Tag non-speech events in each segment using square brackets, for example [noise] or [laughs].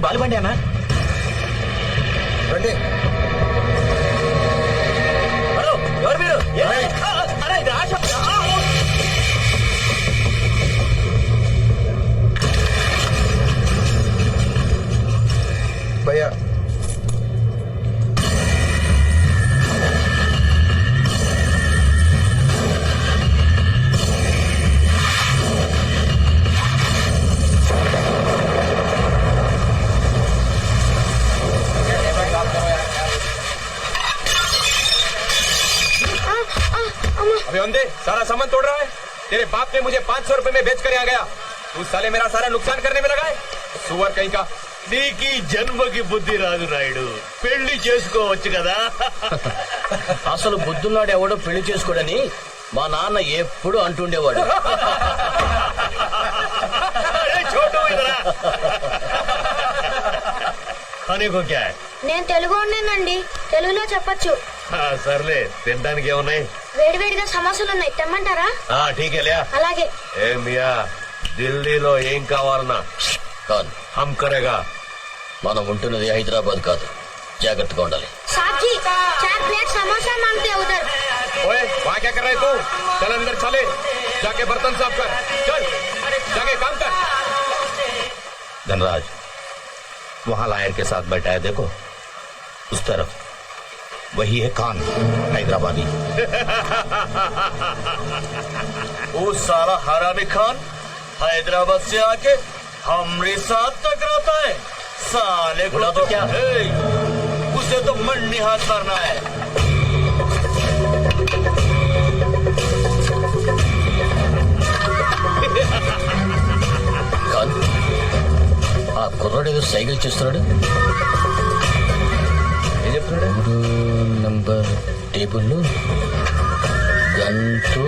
ఇది బాలిబండి అన్న? రండి. अबे अंधे सारा सामान तोड़ रहा है तेरे बाप ने मुझे पाँच सौ रुपए में बेच कर यहाँ गया तू साले मेरा सारा नुकसान करने में लगा है सुअर कहीं का నీకు ఈ జన్మకి బుద్ధి రాదు రాయుడు పెళ్లి చేసుకోవచ్చు కదా [laughs] అసలు బుద్ధున్నాడు ఎవడో పెళ్లి చేసుకోడని మా నాన్న ఎప్పుడు అంటుండేవాడు అరే, చోటు ఇదరా. खाने को क्या है నేను తెలుగు ఉన్నానండి తెలుగులో చెప్పొచ్చు हाँ, సర్లే తినడానికి ఏమున్నాయి వేడివేడిగా సమస్యలు ఉన్నాయి తెమ్మంటారా ఆ, ठीक है लिया అలాగే ఏ మియా ఢిల్లీలో ఏం కావాలన్నా కాదు హమ్ కరేగా మనం ఉంటున్నది హైదరాబాద్ కాదు జాగ్రత్తగా ఉండాలి साहब चार प्लेट समोसा मांगते हैं उधर ओए वहाँ क्या कर रहे तू चल अंदर चले जाके बर्तन साफ कर चल जाके काम कर धनराज वहां लायर के साथ बैठा है देखो उस तरफ वही है खान हैदराबादी [laughs] वो सारा हरामी खान हैदराबाद से आके हमरे साथ टकराता है साले को तो क्या है उसे तो मंडी हाथ मारना है ఖాన్ ఆ కుర్రాడు ఏదో సైకిల్ చేస్తున్నాడు మూడు నంబర్ టేబుల్ గంటు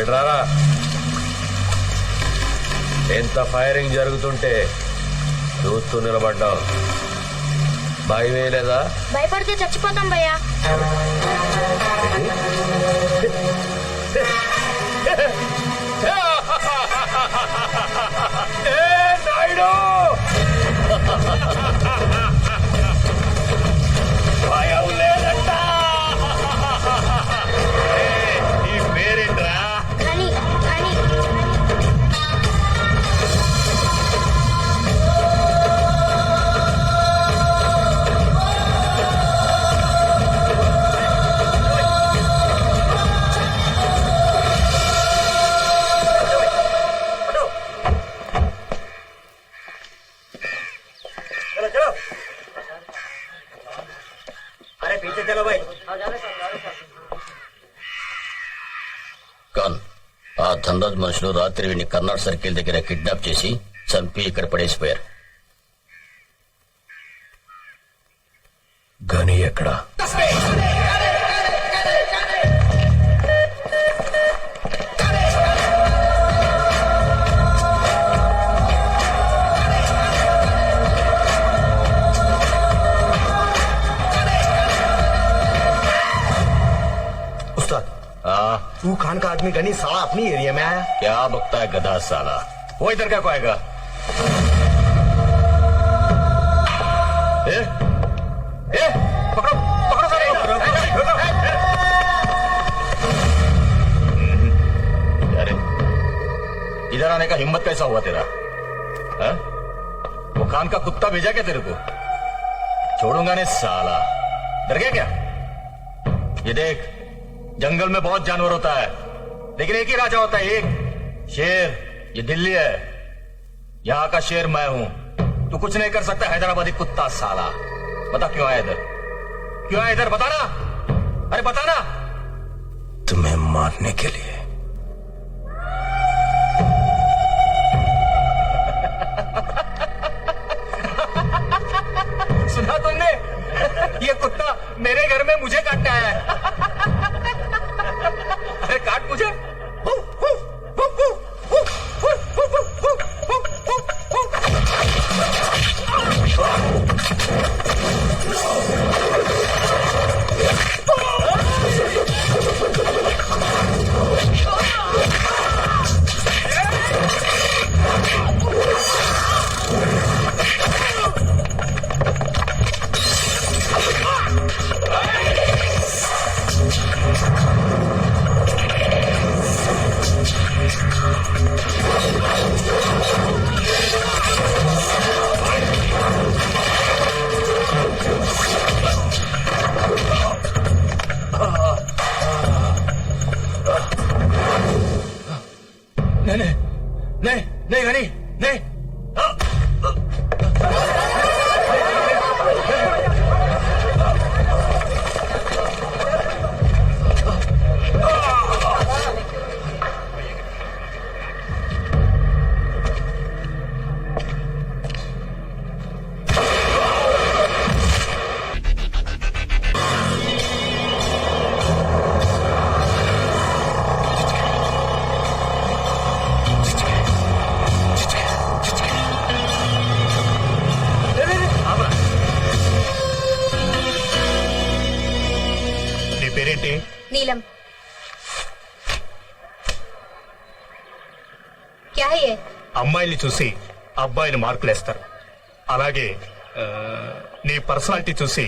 ఎడ్రారా? ఎంత ఫైరింగ్ జరుగుతుంటే చూస్తూ నిలబడ్డావు భయం వేయలేదా భయపడితే చచ్చిపోతాం భయ్యా. पीछे चलो भाई కాన్ ఆ ధనరాజ్ మనుషులు రాత్రి వీడిని కర్నాటక సర్కిల్ దగ్గర కిడ్నాప్ చేసి చంపి ఇక్కడ పడేసిపోయారు గని ఎక్కడా आदमी गनी साला अपनी एरिया में आया। क्या बकता है गधा साला? वो इधर क्या को आएगा ए? ए? पकड़ो पकड़ो सारे अरे इधर आने का हिम्मत कैसा हुआ तेरा? हा? वो खान का कुत्ता भेजा क्या तेरे को? छोड़ूँगा नहीं साला। डर गया क्या? ये देख जंगल में बहुत जानवर होता है। लेकिन एक ही राजा होता है, एक। शेर, ये दिल्ली है। यहाँ का शेर मैं हूँ। तू कुछ नहीं कर सकता, हैदराबादी कुत्ता साला। बता क्यों आया इधर? क्यों आया इधर? बताना। अरे बताना। तुम्हें मारने के लिए नीलम क्या है ये అమ్మాయిల్ని చూసి అబ్బాయిలు మార్కులేస్తారు అలాగే ఆ, నీ పర్సనాలిటీ చూసి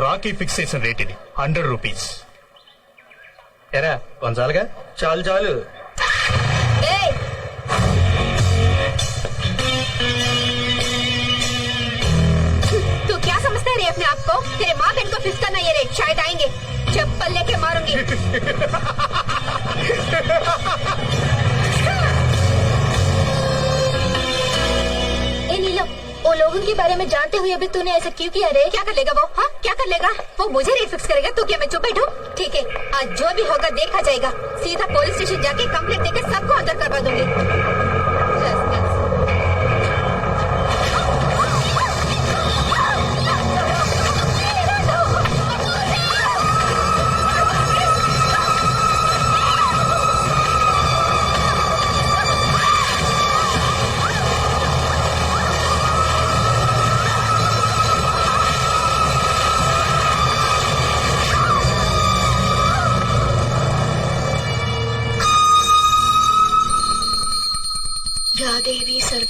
రాకీ ఫిక్సేషన్ రేట్ ఇది హండ్రెడ్ రూపీస్ ఎరా కొంచాలుగా చాలు చాలు ए! तू क्या समझता है रे अपने आप को तेरे माँ बहन को फिक्स करना ये रे शायद आएंगे [laughs] लोगों के बारे में जानते हुए भी तूने ऐसा क्यों किया? रे क्या कर लेगा वो? हाँ क्या कर लेगा? वो मुझे रिफिक्स फिक्स करेगा तो क्या मैं चुप बैठू? ठीक है, आज जो भी होगा देखा जाएगा। सीधा पुलिस स्टेशन जाके कंप्लेंट देकर सबको अंदर करवा दूँगी।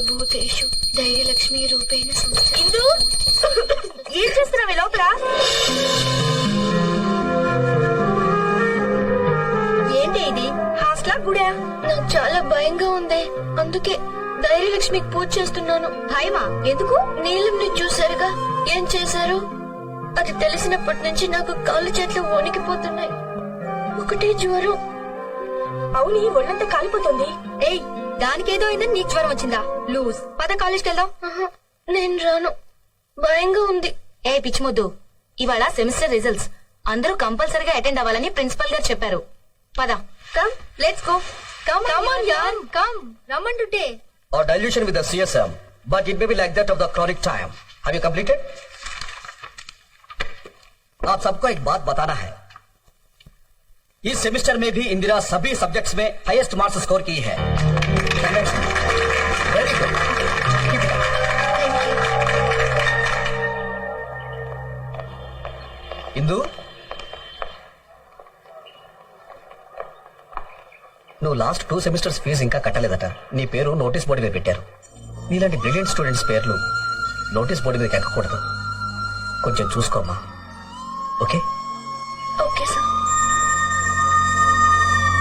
భూతేషు ధైర్యలక్ష్మి రూపేణ సంస్థ. ఇందు? ఏం చేస్తున్నావు లోపల? ఏంటి ఇది? హాస్టలా గుడా? నాకు చాలా భయంగా ఉంది. అందుకే ధైర్యలక్ష్మికి పూజ చేస్తున్నాను. భయమా? ఎందుకు? నీలంని చూసారుగా ఏం చేశారు? అది తెలిసినప్పటి నుంచి నాకు కాళ్ళు చేతులు వణికిపోతున్నాయి. ఒకటే జ్వరం. అవుని ఒళ్ళంతా కాలిపోతుంది. ఏయ్ దానికేదో అయిందని నీకు జ్వరం వచ్చిందా లూజ్ పద కాలేజ్కి వెళ్దాం ఆహా, నేను రాను భయంగా ఉంది ఏ పిచ్చిమొద్దు ఇవాళ సెమిస్టర్ రిజల్ట్స్ అందరూ కంపల్సరీగా అటెండ్ అవ్వాలని ప్రిన్సిపల్ గారు చెప్పారు పద come let's go come come on యార్ కమ్ రమ్మంటుంటే और dilution with the CSM, but it may be like that of the chronic time. Have you completed? आप सबको एक बात बताना है इस सेमेस्टर में भी इंदिरा सभी सब्जेक्ट्स में हाईएस्ट मार्क्स स्कोर की है वेरी गुड ఇందు? నువ్వు లాస్ట్ టూ సెమిస్టర్స్ ఫీజు ఇంకా కట్టలేదట. నీ పేరు నోటీస్ బోర్డు మీద పెట్టారు. నీలాంటి బ్రిలియంట్ స్టూడెంట్స్ పేర్లు నోటీస్ బోర్డు మీద ఎక్కకూడదు. కొంచెం చూసుకోమ్మా ఓకే?